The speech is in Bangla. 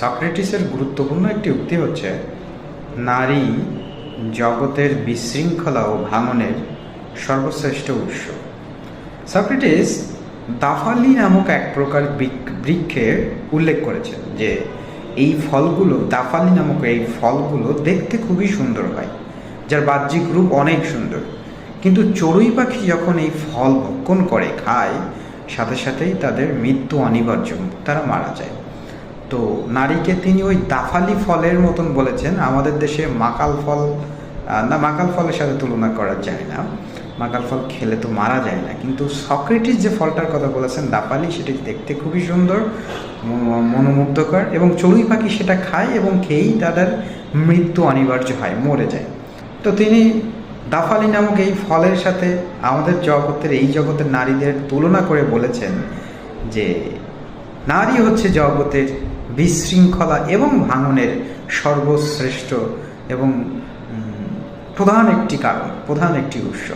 সক্রেটিসের গুরুত্বপূর্ণ একটি উক্তি হচ্ছে, নারী জগতের বিশৃঙ্খলা ও ভাঙনের সর্বশ্রেষ্ঠ উৎস। সক্রেটিস দাফালি নামক এক প্রকার বৃক- বৃক্ষের উল্লেখ করেছেন যে, এই ফলগুলো, দাফালি নামক এই ফলগুলো দেখতে খুবই সুন্দর হয়, যার বাহ্যিক রূপ অনেক সুন্দর। কিন্তু চড়ুই পাখি যখন এই ফল ভক্ষণ করে, খায়, সাথে সাথেই তাদের মৃত্যু অনিবার্য, তারা মারা যায়। নারীকে তিনি ওই দাফালি ফলের মতন বলেছেন। আমাদের দেশে মাকাল ফল না, মাকাল ফলের সাথে তুলনা করা যায় না। মাকাল ফল খেলে তো মারা যায় না। কিন্তু সক্রেটিস যে ফলটার কথা বলেছেন, দাফালি, সেটি দেখতে খুবই সুন্দর মনোমুগ্ধকর এবং চড়ুই পাখি সেটা খায় এবং খেয়েই তাদের মৃত্যু অনিবার্য হয়, মরে যায়। তো তিনি দাফালি নামক এই ফলের সাথে আমাদের জগতের, এই জগতের নারীদের তুলনা করে বলেছেন যে, নারী হচ্ছে জগতের বিশৃঙ্খলা এবং ভাঙনের সর্বশ্রেষ্ঠ এবং প্রধান একটি কারণ প্রধান একটি উৎস।